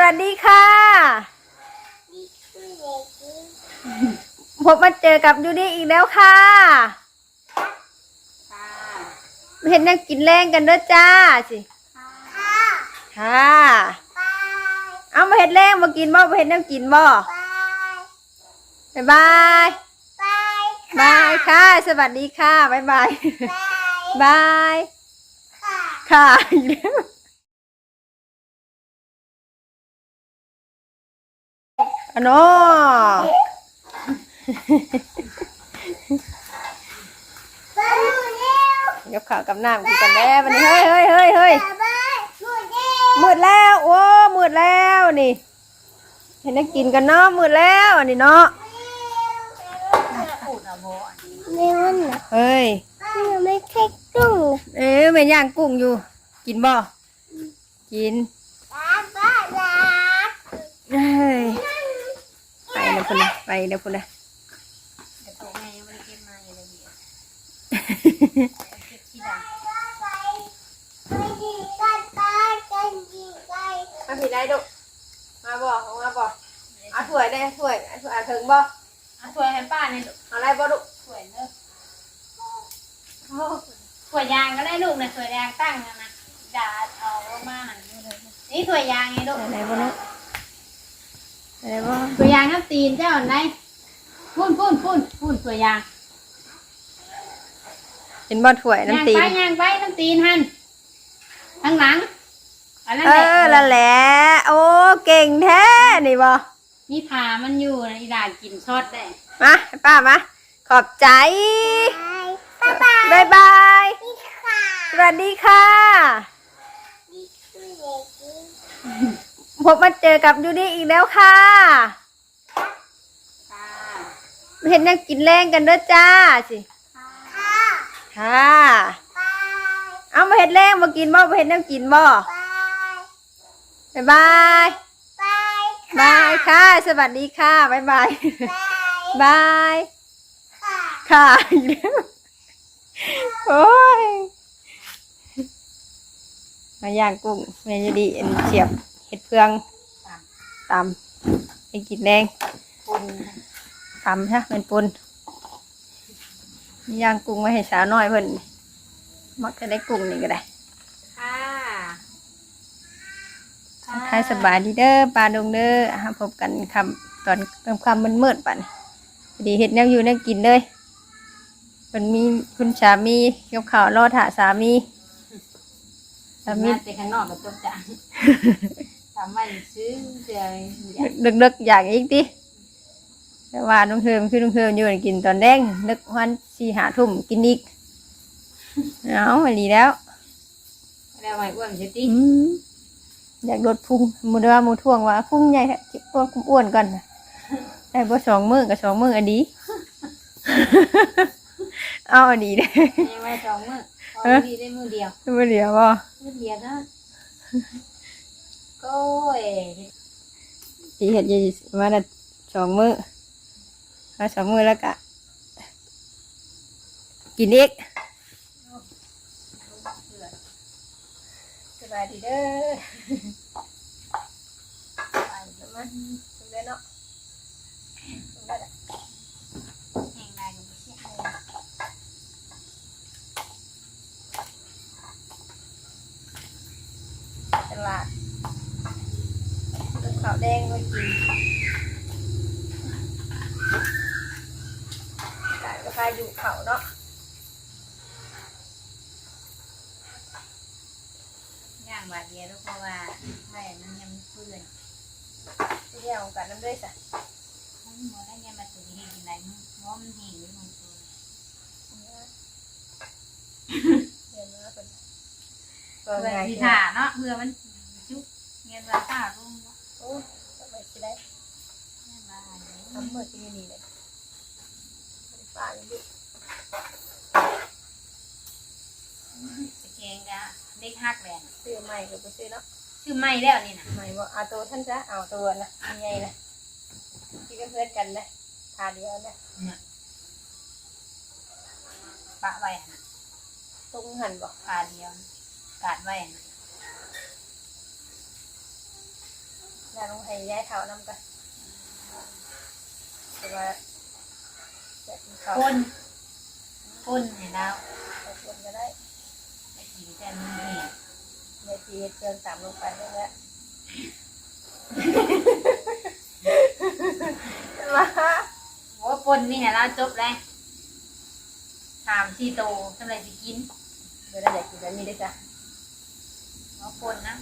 วัสดีค่ะพบมาเจอกับยูนี่อีกแล้วค่ะ เห็นนักกินแรงกันเด้อจ้าสิค่ะเอามาเห็ดแรงมากินบ่มาเห็ดน้ำกินบ่บ๊ายบายบายค่ะ สวัสดีค่ะบ๊ายบายบายค่ะอีก แล้วอันโนยกข่าวกับน้ำกินกันแล้ววันนี้เฮ้ยเฮ้ยเฮ้ยเฮ้ยมืดแล้ว โอ้มืดแล้วนี่ เห็นนักกินกันเนาะมืดแล้วอันนี้เนาะไม่วันน่ะเฮ้ยมันไม่ใช่กุ้ง เอ๊ะแม่ย่างกุ้งอยู่ กินบ่ กินป้า ป้ารักเฮ้ยไปนะพุ่นนะไปนะพุ่นนะไปดีกันตากันดีไปมาผิดได้ดุมาบ่เอามาบ่เอาถ้วยได้ถ้วยเอาถ้วยเอาถึงบ่เอาถ้วยให้ป้าในอยลูกเอาอะไรบ่ดุถ้วยเนอะโอ้ถ้วยยางก็ได้ลูกนะถ้วยยางตั้งนะนะด่าเอาลงมาหันนี่เลยนี่ถ้วยยางไงลูกอะไรบ่นุ อะไรบ่ถ้วยยางน้ำตีนเจ้าไหนพุ่นพุ่นพุ่นพุ่นถ้วยยางเห็นบ่ถ้วยยางน้ำตีนไปยางไปน้ำตีนหันข้างหลังอันนั้นเอแหละอละแหละโอ้เก่งแท้นี่บ่นี่ผ่ามันอยู่นะอีด่ากินซอสได้มาให้ป้ามาขอบใจไปป้าป้าบ๊ายบายดีค่ะสวัสดีค่ะ ดีคือเด็กดี พบมาเจอกับยูนี่อีกแล้วค่ะค่ะเห็นนักกินแรงกันเด้อจ้าสิ ค่ะค่ะไปเอามาเห็ดแรงมากินบ่มาเห็ดน้ำกินบ่ไปบ๊ายบายไปบายค่ะ สวัสดีค่ะบ๊ายบายไปบายค่ะค่ะอีกแล้วโอ้ยมาย่างกุ้งแม่จะดีอันเฉียบ เห็ดเพืองตำให้กินแรงปุ่นตำฮะเป็นปุนย่างกุ้งไว้ให้สาวน้อยเพิ่นมักจะได้กุ้งนี่ก็ได้ค่ะค่ะทายสบายดีเด้อปลาดงเด้ออะพบกันคำตอนกลางค่ำมันมืดๆป่ะนี่พอดีเห็ดแนวอยู่แนวกินเลยมันมีคุณสามีกับข่าวรอถ่าสามีสามีมาแต่ข้างนอกกับตัวจ่าง ทำไมซื้อเจออยากดึกๆอยากอีกดิแต่ว่าน้องเฮิมคือน้องเฮิมอยู่ให้กินตอนแดงนึกวันสี่หาทุ่มกินอีกเอาอันนี้แล้วแล้วไอ้อ้วนจะตีอืมอยากลดพุงมูดว่ามูท่วงว่าพุงใหญ่แท้คิดว่าคุมอ้วนก่อนนะได้บ่สองมือกับสองมืออันนี้เอาอันนี้เด้ยังไม่สองมือเอาดีได้มือเดียวมือเดียวบ่มือเดียวนะ อ๋สีเห็ดยี่มาได้สองมือมาสองมือแล้วก็กินอีกสบายดีเด้อไปแล้วมันถึงได้เนาะถึงได้ละ แห่งนายกับเชี่ยเลย ตลาด ขาวแดงไว้กินกายก็พาอยู่เขาเนาะย่างบาดเดียวเพราะว่าแม่มันยังเปื่อนไปเที่ยวกันน้ำด้วยจ้ะมันหมดแล้วยังมาถึงเห็นอะไรม้อมันเห็นหรือมันตัวเดินมาเป็นเพื่ก็อไงที่ถ่าเนาะเพื่อมันจุกเงินราคารุ่งเนาะ โอ้ทำไมสิได้แม่ว่าอย่างนี้ทำเมื่อที่นี่เลยป่าอยู่ดิตะเกงกะเด็กฮักแหวนซื้อใหม่ก็ไปซื้อเนาะชื่อไม่แล้วนี่นะใหม่บ่เอาตัวท่านจ้ะเอาตัวนะยังไงนะที่ก็เพื่อนกันนะทาเดียวนะปะไว้นะตรงหันบอกปลาเดียวกาดไว้นะ ถ้าลงให้ย้ายเท้าน้ำกันแต่ว่าจะกินข้าวคนคนให้เราไปคนก็ได้ไม่กินแต่มีเหตุในทีเฮ็ดเครื่องตามลงไปนี่แหละมาโอ้ปนนี่ให้เราจบเลยถามที่โตทำไรสิกินเดี๋ยวเราอยากกินแล้วนี่ได้จ้ะเอาปนนะ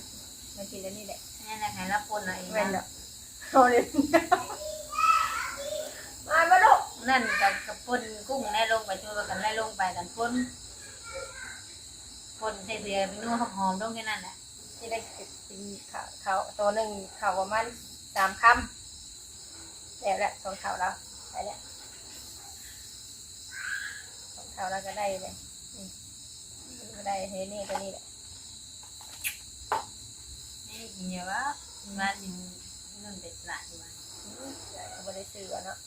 มากินแล้วนี่แหละ นี่แหละให้เราปนอะไรแม่นนะเนาะเอาเลยมามาลูกนั่นกับกับปนกุ้งได้ลงไปช่วยกันได้ลงไปกันปนปนใส่เสือเป็นนัวหอมๆลงแค่นั้นแหละที่ได้กินข้าวข้าวตัวหนึ่งข้าวประมาณสามคำแล้วแหละสองข้าวแล้วไปแล้วสองข้าวแล้วก็ได้เลยนี่ก็ได้เฮ้นี่ก็นี่แหละ นี่กินเยอะวะมาถึงเรื่องเด็ดละดีกว่าก็ไม่ได้ซื้ออะเนาะ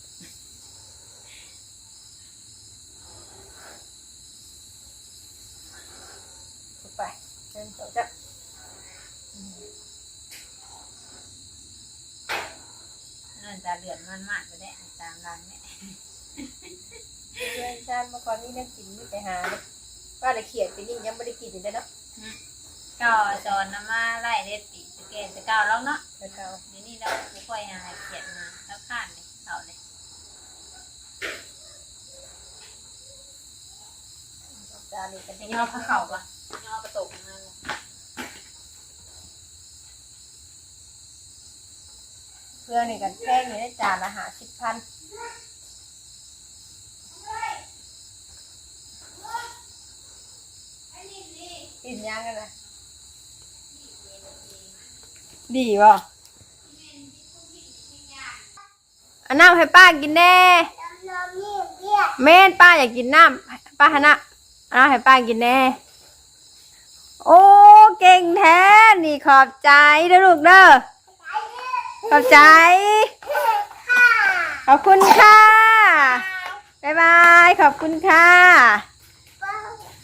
ถูกไปเดินสองจับนั่นจะเดือดมันมากไปได้ตามร้านแม่เพื่อนชาติเมื่อก่อนนี่นั่งกินไม่ไปหาเลยว่าเลยเขียดไปนี่ยังไม่ได้กินอยู่เลยเนาะก็สอนนมาไล่เด็ดปี สเกนสเก้าแล้วเนาะเดี๋ยวเขาเดี๋ยวนี้เราไม่ค่อยหาเขียนมาแล้วข้านเลยเขาเลยจานนี้กันจะย่อพระเข่าปะย่อกระตุกมาเลยเพื่อนนี่กันแพงอยู่ได้จานละหาสิบพันกินยังกันนะ ดีบ่อันน้ำให้ป้ากินแน่น้ำน้ำนี่เรียกแม่นป้าอยากกินน้ำป้าฮะนะเอาให้ป้ากินแน่ โอ้เก่งแท้ นี่ขอบใจเด้อลูกเด้อขอบใจค่ะขอบคุณค่ะ บ๊ายบาย ขอบคุณค่ะ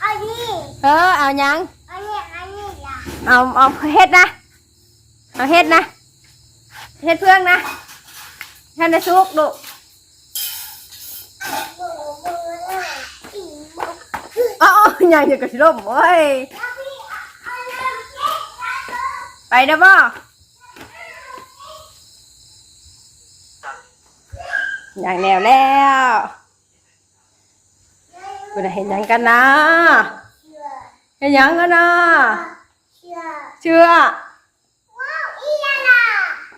อันนี้เออ เอายังอันนี้อันนี้ล่ะเอาเอาเฮ็ดนะ เอาเฮ็ดนะ เฮ็ดเพื่องนะท่านได้สุกลูกมือมือเลยอีมืออ๋อยังอยู่กับชิลมโอ้ย ไปเด้อบ่อย่างแนวแล้วกูได้เห็นยังกันนะ เห็นยังกันนะ เชื่อ เชื่อ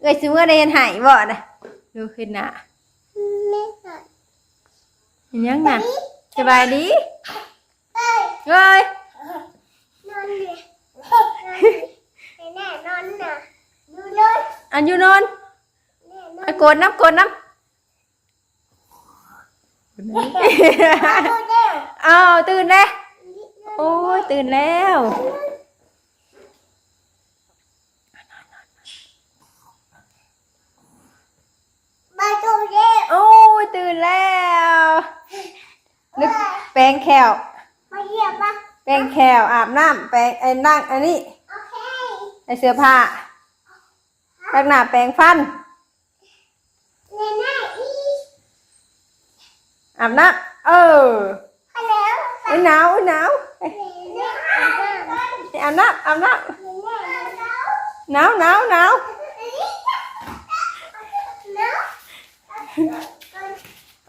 เมื่อยสิบาทเลยเนี่ยเมื่อปะเมื่อปะ น่ะ น่ะ มึงมาอัพอันนี้ เมเมนยังดุนะยัง มึ นะ งมาอัพ ไหนอ๋อเมื่อบ่เด้ เนาะ ยังบ่เมื่อบ่น้าว อีลาล่ะ นี่กำลังม่วนบ่โอ้เฮ็ดไห้โอ้ยเอ้ยสิเมื่อได้เฮ็ดไห้บ่นะดูขึ้นหน้า ไม่น่ะ เห็นยังน่ะสบายดี เอ้ย เอ้ย นอนเนี่ยนอนเนี่ยแน่นอนน่ะดูเลย อันอยู่นอน แน่นอ อะ น กดน้ำกดน้ำ ดูเด้อ อ้าวตื่นแล้วโอ้ยตื่นแล้ว งแขวมาเหยียบปะแปรงแขวอาบน้ำแปรงไอ้นั่งอันนี้โอเคไอ้เสื้อผ้าล้างหน้าแปรงฟันแน่แน่อีอาบน้ำเออไปแล้วอุ้ยหนาวอุ้ยหนาวเอ้ยแน่แน่แน่อาบน้ำอาบน้แน่ำหนาวหนาวหนาวเนาะ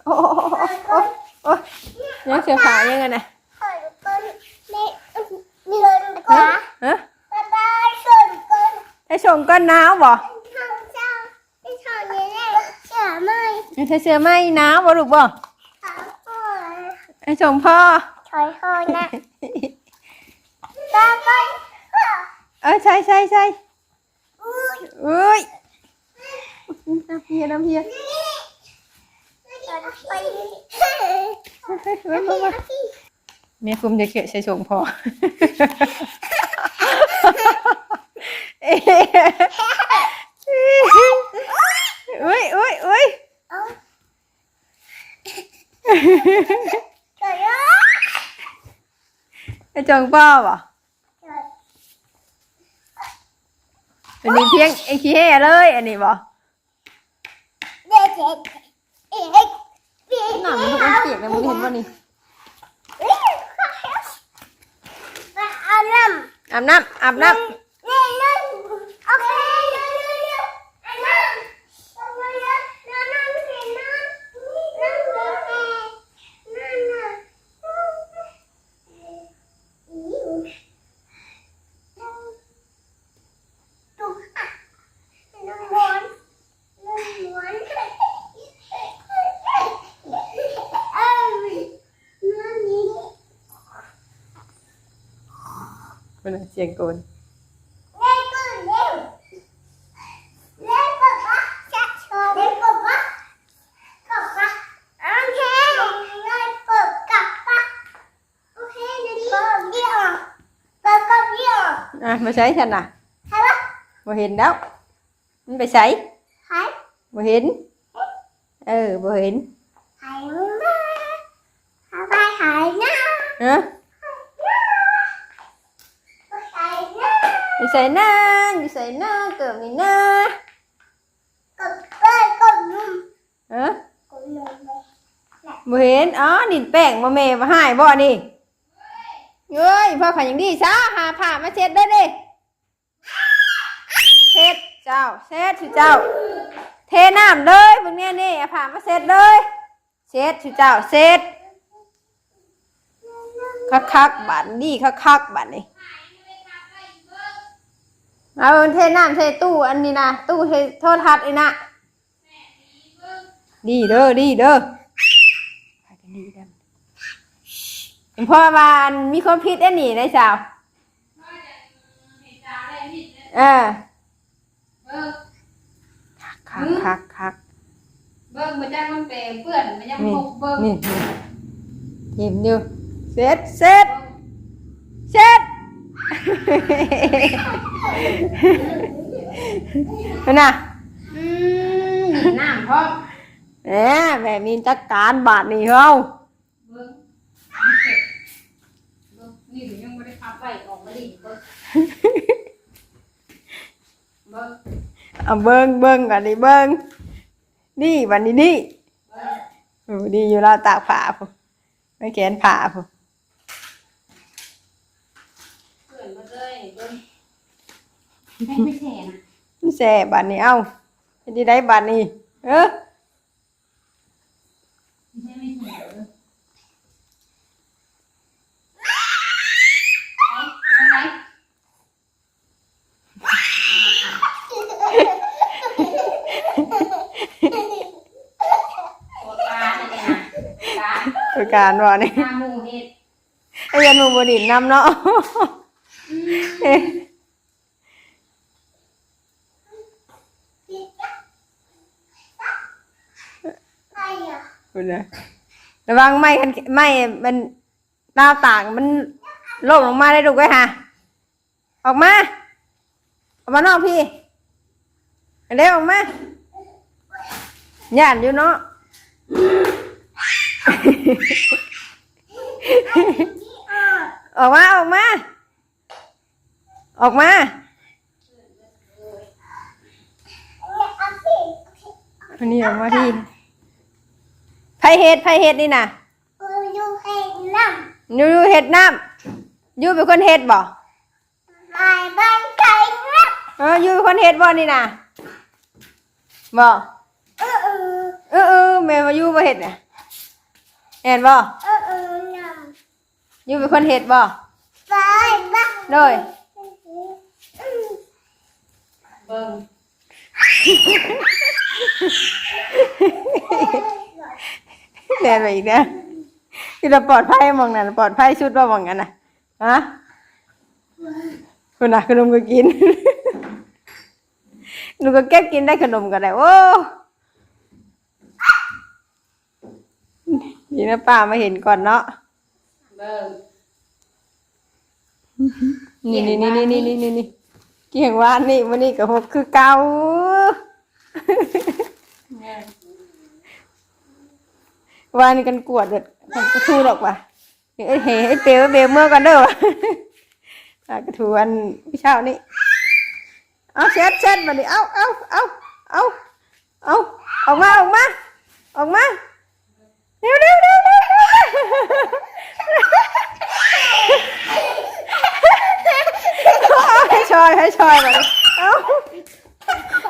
โอ้โอ้โอ้ โอ้ยังเสื้อผ้ายังไงนะขอต้นนี่นี่เลยดีกว่าฮะบ๊ายบายส่วนก้นให้ส่งก้อนหนาวบ่ทางเจ้าที่ทางนี้แน่เชื่อไหมให้เสื้อไหมหนาวบ่ลูกบ่ถามก่อนให้ส่งพ่อถอยคอยนะตาก้อนเออใช่ใช่ใช่อุ้ยอุ้ยฮียน้ำเฮียไป มามามาแม่คุมจะเกะใส่ชงพอเอ้ยอุ้ยอุ้ยอุ้ยไอจงพ่อบ่ะอันนี้เพียงไอขี้แห่เลย อันนี้บ่ หนังมันเป็นเปียกนะมึงเห็นป่ะนี่มาเอาน้อาบน้ำอาบำน้นี่นี่โอเคเร็วเร็วเร็วอันนั้นเอามาเยอะน้ำน้ำเห็นน้ำน้ำเห็นน้ำน้ำตุ๊กน้ำวนน้ำวนเอ้ยน้ำนี้ำเป็นเสียงโกน เล่นปืนเร็วเล่นปืนปะจะโชว์เล่นปืนปะกลับปะโอเคเล่นปืนกลับปะโอเคเดี๋ยวนี้ปืนเดีย วปืนกับเดียวอะมาใช้ฉันน่ะใช่ปะบ่เห็นแล้วมันไปใช้หายบ่เห็น เออบ่เห็นหายมาหายไปหายหน้า ฮะ หายหน้า อยู่ ใส่หน้าอยู่ใส่หน้าเกิดนี่หน้ากับเปิ้ลกับนุ่มฮะกับนุ่มเลยบ่เห็นอ๋อดินแป้งมาแม่มาให้บ่นี่เอ้ยพ่อขันอย่างดีซะหาผ้ามาเช็ดเด้ดิเช็ดเจ้าเช็ดสิเจ้า เทน้ำเลยพวกเนี้ยนี่เอาผ้ามาเช็ดเลยเช็ดสิเจ้าเช็ดคักคักบัดนี่คักคักบัดนี่ เอาเทน้ำใส่ตู้อันนี้นะตู้ใส่โทรทัศน์นี่นะดีเด้อดีเด้อพากันดีเด้อพ่อวาอันมีความผิดอันนี้ได้สาวเออเบิ่งคักคักคักเบิ่งมันจะมันเปเปื้อนมันยังนี่หกเบิ่งนี่นี่ยิ้มอยู่เสร็จเสร็จเสร็จ นั่นน่ะอืมน้ำพร้อมแหมแม่มีจัดการบาทนี่เฮาเบิ่งมันเสร็จเบิ่งนี่หนูยังไม่ได้พับไว้ออกมาดิเบิ่งเบิ่งเอาเบิ่งเบิ่งกันดิเบิ่งนี่วันนี้นี่เบิ่งโอ้ดีอยู่แล้วตากผ้าพุ่นไม่แขนผ้าพุ่น เปื้อนหมดเลยเบิ่ง ให้ไม่แช่นะมันแซ่บาทนี้เอ้าเฮ็ดได้บาทนี้เออไม่ใช่ไม่แช่เด้อไปทางไหนโอตาเนี่ยนะตาตัวการว่านี่หน้าหมูเห็ดไอ้ยันหนูบ่ดินนำเนาะเอ๊ะ ใคร อะพุ่นะระวังไม้คันไม้มันดาวต่างมันล่มลงมาได้ลูไว้ห่ะออกมาออกมานอกพี่เร็วออกมาย่านอยู่เนาะออกมาออกมา ออกมาเอาสิอันนี้ออกมาที่ ไผเห็ดไผเห็ดนี่น่ะกูอยู่ให้น้ำยูยูเห็ดน้ำยูเป็นคนเห็ดบ่หายบ้านใจน้เออยูเป็นคนเห็ดบ่นี่น่ะบ่ำเออเออเออเออแม่มายูบ่เห็ดน่ะเห็นบ่เออเออน้ยูเป็นคนเห็ดบ่ำไปบ้านโดยเบิ่ง แน่นไปอีกนะที่เราปลอดภัยมองนั่นปลอดภัยชุดว่ามองกันนะฮะคุณนะขนมก็กินหนูก็แก้กินได้ขนมก็ได้โอ้ยีนะป้ามาเห็นก่อนเนาะนี่นี่นี่นี่นี่นี่นี่เกี่ยงว่านี่วันนี้กับพบคือเก่า วานกันกวดเด็ดมันกระทูหรอกว่ะเอ้ยเฮ้ยเปลวเบลเมื่อกันเด้อวะอะกระทูอันพี่เช้านี่เอาเช็ดเช็ดมาดิเอาเอาเอาเอาเอาออกมาออกมาออกมาเร็วเร็วเร็วเร็วเร็วเอาให้ชอยให้ชอยมาดิเอา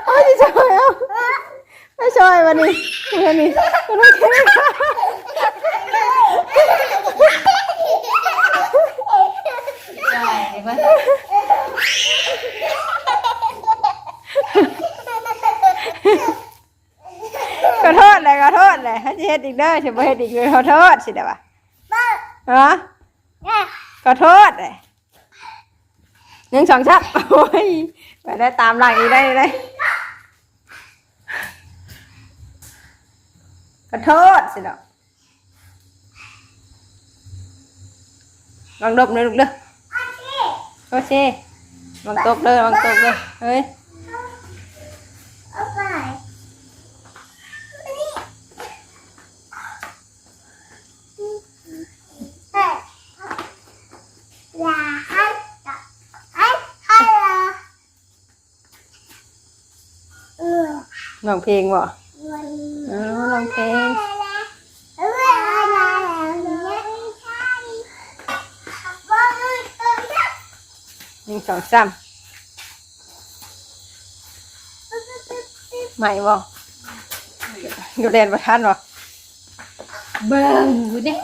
เอาให้ชอยเอา ให้ชอยมาดิมาดิมาดิใช่เบิ่ขอโทษเลยขอโทษเลยให้เฮ็ดอีกเด้อสิบ่เฮ็ดอีกเลยขอโทษสิเด้อวะฮะขอโทษเลยหนึ่งสองสามโอ้ยไปได้ตามหลังอีกได้เลย ขอโทษสิเด้อวางดบเลยลูกเด้อโอเควางตบเลยวางตบเลยเฮ้ยเอาไปเฮ้ยอย่าให้ตัดให้ให้ละเออร้องเพลงบ่วันอ๋อ ร้องเพลงเอออะไรเนี่ยใช่ว่าเลยเออเนี่ยหนึ่งสองสามใหม่บ่อยู่เรียนประทันบ่เบิ่งดูดิ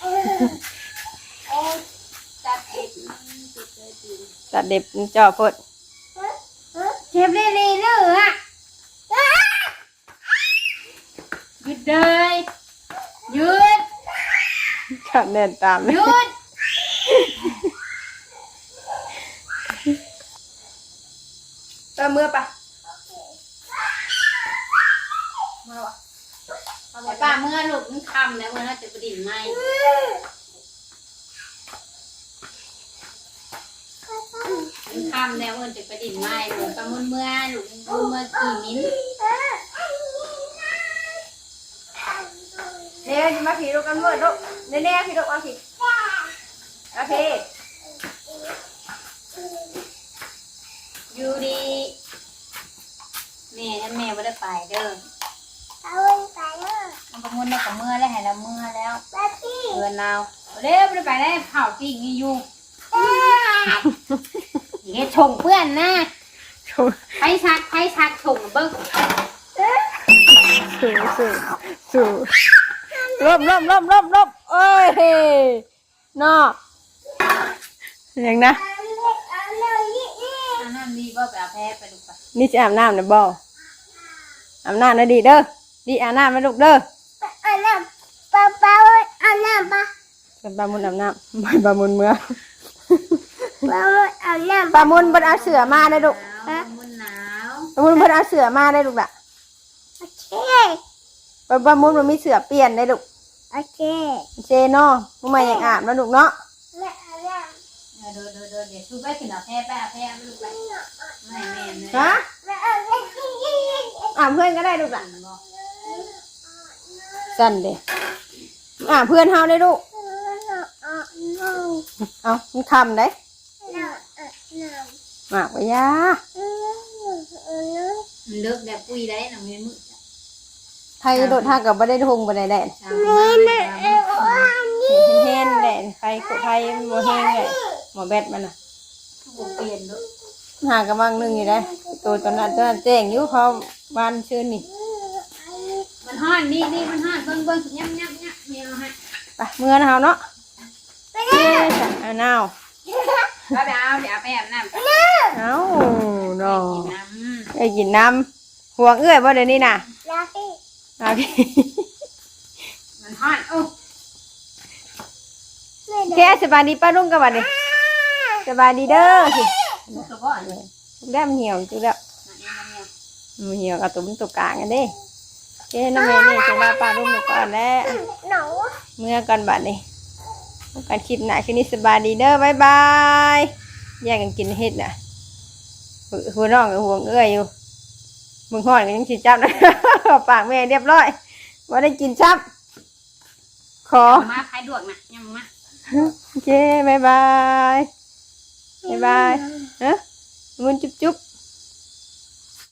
เออเออตัดเอ็ดตัดเด็บจ่อพดเออเจ็บเลยเลยเด้ออะ หยุดเลยหยุดขัดแน่นตามเลหยยุดเติมมือปะไอ้ป้าเมื่อลูกมันคำแล้วเมื่อน่าจะประดิ่งไหมมันคำแล้วเมื่อจะประดิ่งไหมลูกก็มุนเมื่อลูกมุนเมื่อกี่มิ้น เนี่ยจะมาผีลูกกันมืดลูกเนี่ยเนี่ยผีลูกมาผีโอเคอยู่ดีแม่นั่นแม่ไม่ได้ไปเด้อเอาไปเลยมันก็มุนได้กับเมื่อแล้วให้เราเมื่อแล้วแป๊บพี่เดือนเราเร็วไม่ได้ไปได้เผาปีกนี่อยู่เฮ็ดชงเพื่อนนะไผชักไผชักชงเบิ้งสู้สู้สู้ ล่มล่มล่มล่มล่มเอ้ยนอยังนะเอาเลยนี่นี่อันนั้นดีบ่ไปเอาแพ้ไปลูกไปนี่จะอาบน้ำนะบ่อาบน้ำนะดีเด้อดีอาบน้ำนะลูกเด้อเอาน้ำปลาปลาเอาน้ำปลาเป็นปลามุนอาบน้ำไม่ปลามุนเมื่อปลาเอาน้ำปลามุนเพิ่นเอาเสือมาได้ลูกหนาวมันหนาวปลามุนเพิ่นเอาเสือมาได้ลูกล่ะโอเคปลาปลามุนมันมีเสือเปลี่ยนได้ลูก โอเคเจเนาะมึงมาอย่างอาบนะลูกเนาะแม่เอาน้เออเดี๋ยวเดี๋ยวเดี๋ยวเดี๋ยวชูไปขึ้นเอาแพ้ไปเอาแพ้ไปลูกไปไม่แม่นเลยฮะำแม่เอาน้ำกินกินกินอาบเพื่อนก็ได้ลูกล่ะบ่สั่นเด้อาบเพื่อนเฮาได้ลูกเอาน้ำเอามันคำได้น้ำน้ำมากไปยามันเลิกแบบปุ้ยได้น่ะมันมืด ไทยโดดทางกับบ่ได้ทงบ่ได้แดดชาวบ้านเนี่ยเห็นเห็นแดดไฟขุไทยบ่แห้งเลยหมอแบตมันน่ะบ่เปลี่ยนลูกหากำลังหนึงอยู่ได้ตัวตอนนั้นตอนนั้นแจ้งอยู่เขาบ้านชื่นนี่ มันฮ้อนนี่นี่มันฮ้อนเบิ่งเบิ่งยับยับยับมีเอาให้ไปเมื่อนะเฮาเนาะเอ้ยจ้ะเอานาวเอาไปเอาเดี๋ยวเอาไปอาบน้ำไปเอ้าเนาะกินน้ำไอ้กินน้ำห่วงเอื้อยบ่เดี๋ยวนี้น่ะ ลาพี่เอาพี่มันฮ้อนโอ้แค่สบายดีป้าลุงกับบัดนี้สบายดีเด้อสิมันก็บ่อนเลยได้มันเหี่ยวจุดแล้วนั่นเองมันเนี่ยมันเหี่ยวกับตุ้มตุกกลางกันเด้เอ้น้องเมย์นี่จะมาปลาลูกหนูก่อนแล้วหนูเมื่อก่อนบัดนี้พบกันคลิปหน้าคืนนี้สบายดีเด้อบ๊ายบายแยกกันกินเฮ็ดน่ะหัวหัวน้องกับหัวเอื้อยอยู่ มึงห่อนกันยังสิจับนะ ปากแม่เรียบร้อยว่าได้กินชับขอ มาพายดวกนะยังมาโอเคบ๊ายบายบ๊ายบายเฮ้ยมุนจุ๊บจุ๊บ